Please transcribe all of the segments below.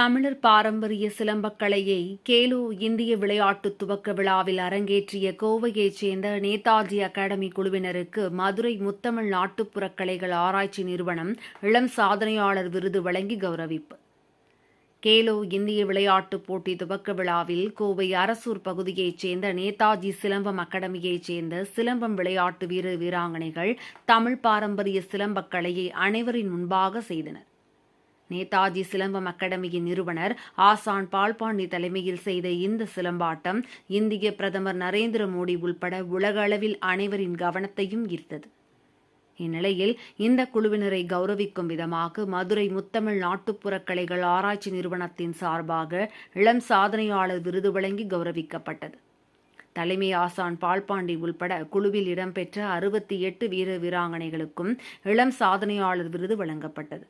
தமிழர் பாரம்பரிய சிலம்பக்கலையை கேலோ இந்திய விளையாட்டு துவக்க விழாவில் அரங்கேற்றிய கோவையைச் சேர்ந்த நேதாஜி அகாடமி குழுவினருக்கு மதுரை முத்தமிழ் நாட்டுப்புறக் கலைகள் ஆராய்ச்சி நிறுவனம் இளம் சாதனையாளர் விருது வழங்கி கௌரவிப்பு. கேலோ இந்திய விளையாட்டுப் போட்டி துவக்க விழாவில் கோவை அரசூர் பகுதியைச் சேர்ந்த நேதாஜி சிலம்பம் அகாடமியைச் சேர்ந்த சிலம்பம் விளையாட்டு வீரர் வீராங்கனைகள் தமிழ் பாரம்பரிய சிலம்பக் கலையை அனைவரின் முன்பாக செய்தனர். நேதாஜி சிலம்பம் அகாடமியின் நிறுவனர் ஆசான் பால்பாண்டி தலைமையில் செய்த இந்த சிலம்பாட்டம் இந்திய பிரதமர் நரேந்திர மோடி உள்பட உலக அளவில் அனைவரின் கவனத்தையும் ஈர்த்தது. இந்நிலையில் இந்த குழுவினரை கௌரவிக்கும் விதமாக மதுரை முத்தமிழ் நாட்டுப்புறக் கலைகள் ஆராய்ச்சி நிறுவனத்தின் சார்பாக இளம் சாதனையாளர் விருது வழங்கி கௌரவிக்கப்பட்டது. தலைமை ஆசான் பால்பாண்டி உள்பட குழுவில் இடம்பெற்ற அறுபத்தி எட்டு வீர வீராங்கனைகளுக்கும் இளம் சாதனையாளர் விருது வழங்கப்பட்டது.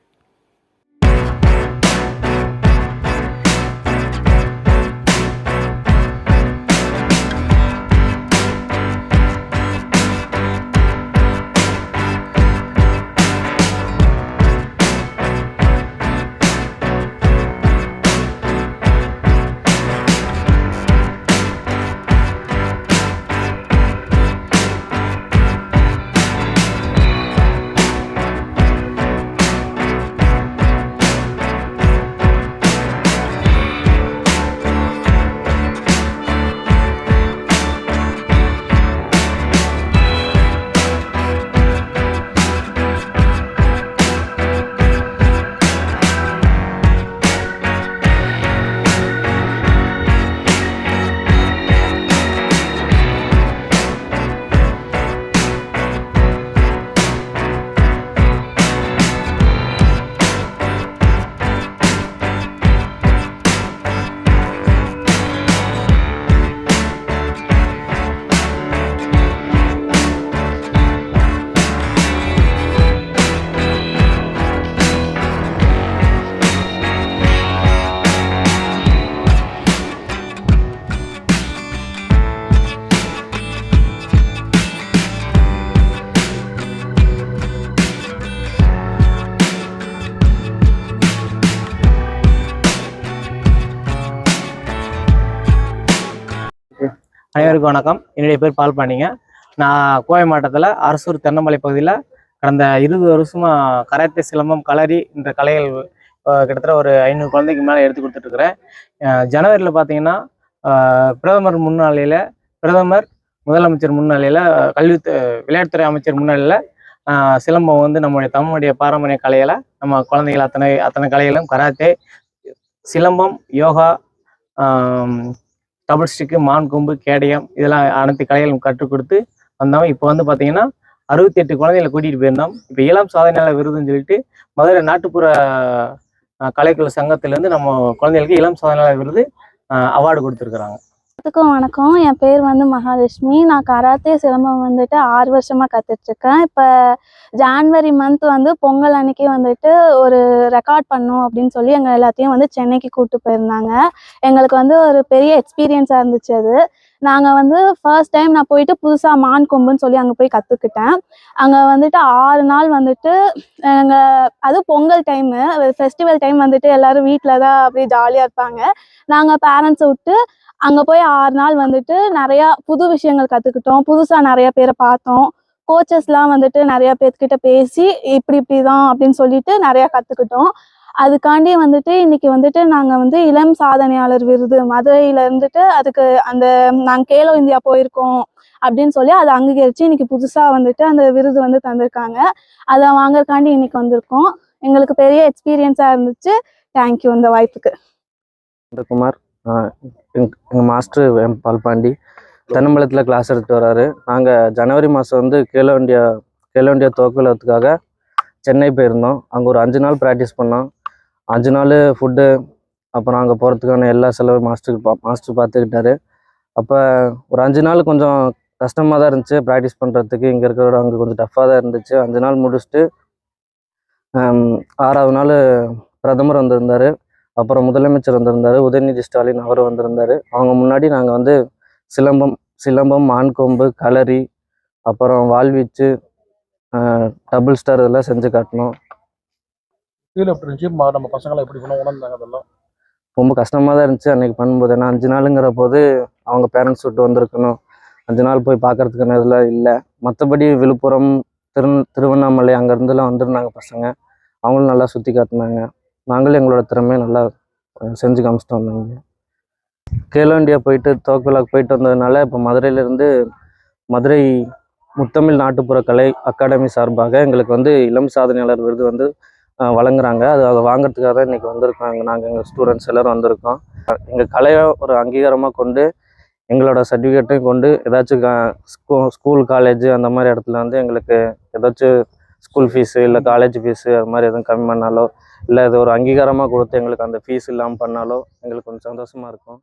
அனைவருக்கும் வணக்கம். என்னுடைய பேர் பால் பாண்டிங்க. நான் கோவை மாவட்டத்தில் அரசூர் தென்னமலை பகுதியில் கடந்த இருபது வருஷமாக கராத்தே சிலம்பம் களரி என்ற கலைகள் கிட்டத்தட்ட ஒரு ஐநூறு குழந்தைக்கு மேலே எடுத்து கொடுத்துட்ருக்குறேன். ஜனவரியில் பார்த்தீங்கன்னா பிரதமர் முன்னாளியில் பிரதமர் முதலமைச்சர் முன்னாளியில் கல்வி விளையாட்டுத்துறை அமைச்சர் முன்னாளியில் சிலம்பம் வந்து நம்முடைய தமிழுடைய பாரம்பரிய கலைகளை நம்ம குழந்தைகள் அத்தனை அத்தனை கலைகளும் karate silambam yoga double stick மான் கொம்பு கேடயம் இதெல்லாம் அனைத்து கலைகளும் கற்றுக் கொடுத்து வந்தோம் இப்போ வந்து பார்த்தீங்கன்னா அறுபத்தி எட்டு குழந்தைகளை கூட்டிகிட்டு போயிருந்தோம் இப்போ இளம் சாதனையாளர் விருதுன்னு சொல்லிட்டு மதுரை நாட்டுப்புற கலைக்குழு சங்கத்திலேருந்து நம்ம குழந்தைகளுக்கு இளம் சாதனையாளர் விருது அவார்டு கொடுத்துருக்குறாங்க. எல்லாத்துக்கும் வணக்கம். என் பேர் வந்து மகாலட்சுமி. நான் கராத்தே சிலம்பம் வந்துட்டு ஆறு வருஷமா கற்றுட்ருக்கேன் இப்போ ஜான்வரி மந்த் வந்து பொங்கல் அன்னைக்கு வந்துட்டு ஒரு ரெக்கார்ட் பண்ணும் அப்படின்னு சொல்லி எங்கள் எல்லாத்தையும் வந்து சென்னைக்கு கூப்பிட்டு போயிருந்தாங்க. எங்களுக்கு வந்து ஒரு பெரிய எக்ஸ்பீரியன்ஸாக இருந்துச்சு அது. நாங்கள் வந்து ஃபர்ஸ்ட் டைம் நான் போயிட்டு புதுசாக மான் கொம்புன்னு சொல்லி அங்கே போய் கற்றுக்கிட்டேன் அங்கே வந்துட்டு ஆறு நாள் வந்துட்டு எங்கள் அதுவும் பொங்கல் டைமு ஃபெஸ்டிவல் டைம் வந்துட்டு எல்லாரும் வீட்டில் தான் அப்படியே ஜாலியாக இருப்பாங்க. நாங்கள் பேரண்ட்ஸை விட்டு அங்கே போய் ஆறு நாள் வந்துட்டு நிறையா புது விஷயங்கள் கற்றுக்கிட்டோம் புதுசாக நிறைய பேரை பார்த்தோம். கோச்சஸ்லாம் வந்துட்டு நிறையா பேர்கிட்ட பேசி இப்படி இப்படி தான் அப்படின்னு சொல்லிட்டு நிறையா கற்றுக்கிட்டோம் அதுக்காண்டி வந்துட்டு இன்னைக்கு வந்துட்டு நாங்கள் வந்து இளம் சாதனையாளர் விருது மதுரையில இருந்துட்டு அதுக்கு அந்த நாங்கள் கேலோ இந்தியா போயிருக்கோம் அப்படின்னு சொல்லி அதை அங்கீகரித்து இன்னைக்கு புதுசாக வந்துட்டு அந்த விருது வந்து தந்திருக்காங்க. அதை வாங்கறக்காண்டி இன்னைக்கு வந்திருக்கோம். எங்களுக்கு பெரிய எக்ஸ்பீரியன்ஸாக இருந்துச்சு. தேங்க்யூ இந்த வாய்ப்புக்கு. குமார் எங்கள் மாஸ்டர் பால்பாண்டி தென்னம்பலத்தில் கிளாஸ் எடுத்துட்டு வராரு. நாங்கள் ஜனவரி மாதம் வந்து கேலோ இண்டியா கேலோ இண்டியா துவக்கத்துக்காக சென்னை போயிருந்தோம். அங்கே ஒரு அஞ்சு நாள் ப்ராக்டிஸ் பண்ணோம். அஞ்சு நாள் ஃபுட்டு அப்புறம் அங்கே போகிறதுக்கான எல்லா செலவும் மாஸ்டருக்கு பா மாஸ்டர் பார்த்துக்கிட்டாரு அப்போ ஒரு அஞ்சு நாள் கொஞ்சம் கஷ்டமாக தான் இருந்துச்சு. ப்ராக்டிஸ் பண்ணுறதுக்கு இங்கே இருக்கிறோட அங்கே கொஞ்சம் டஃப்பாக தான் இருந்துச்சு. அஞ்சு நாள் முடிச்சுட்டு ஆறாவது நாள் பிரதமர் வந்திருந்தார். அப்புறம் முதலமைச்சர் வந்திருந்தார். உதயநிதி ஸ்டாலின் அவர் வந்திருந்தாரு. அவங்க முன்னாடி நாங்கள் வந்து சிலம்பம் சிலம்பம் மான்கொம்பு களரி அப்புறம் வாழ்வீச்சு டபுள் ஸ்டார் இதெல்லாம் செஞ்சு காட்டினோம். ஃபீல் எப்படி இருந்துச்சு? நம்ம பசங்களை எப்படி பண்ண உணர்ந்தாங்க அதெல்லாம்? ரொம்ப கஷ்டமாக தான் இருந்துச்சு அன்றைக்கி பண்ணும்போது. ஏன்னா அஞ்சு நாளுங்கிற போது அவங்க பேரண்ட்ஸ் விட்டு வந்திருக்கணும். அஞ்சு நாள் போய் பார்க்கறதுக்கான இதெல்லாம் இல்லை. மற்றபடி விழுப்புரம் திரு திருவண்ணாமலை அங்கேருந்துலாம் வந்திருந்தாங்க பசங்க. அவங்களும் நல்லா சுற்றி காட்டினாங்க. நாங்களும் எங்களோட திறமையை நல்லா செஞ்சு காமிச்சிட்டு வந்தாங்க. கேலோ இண்டியா போயிட்டு தோக்குலாக்கு போயிட்டு வந்ததுனால இப்போ மதுரையிலேருந்து மதுரை முத்தமிழ் நாட்டுப்புற கலை அகாடமி சார்பாக எங்களுக்கு வந்து இளம் சாதனையாளர் விருது வந்து வழங்குறாங்க. அது அதை வாங்குறதுக்காக தான் இன்றைக்கி வந்திருக்கோம். நாங்கள் எங்கள் ஸ்டூடெண்ட்ஸ் எல்லோரும் வந்திருக்கோம். எங்கள் கலையை ஒரு அங்கீகாரமாக கொண்டு எங்களோட சர்டிஃபிகேட்டையும் கொண்டு ஏதாச்சும் ஸ்கூ ஸ்கூல் காலேஜ் அந்த மாதிரி இடத்துல வந்து எங்களுக்கு ஏதாச்சும் ஸ்கூல் ஃபீஸு இல்லை காலேஜ் ஃபீஸு அது மாதிரி எதுவும் கம்மி பண்ணாலோ இல்லை இது ஒரு அங்கீகாரமாக கொடுத்து எங்களுக்கு அந்த ஃபீஸ் இல்லாமல் பண்ணாலோ எங்களுக்கு கொஞ்சம் சந்தோஷமாக இருக்கும்.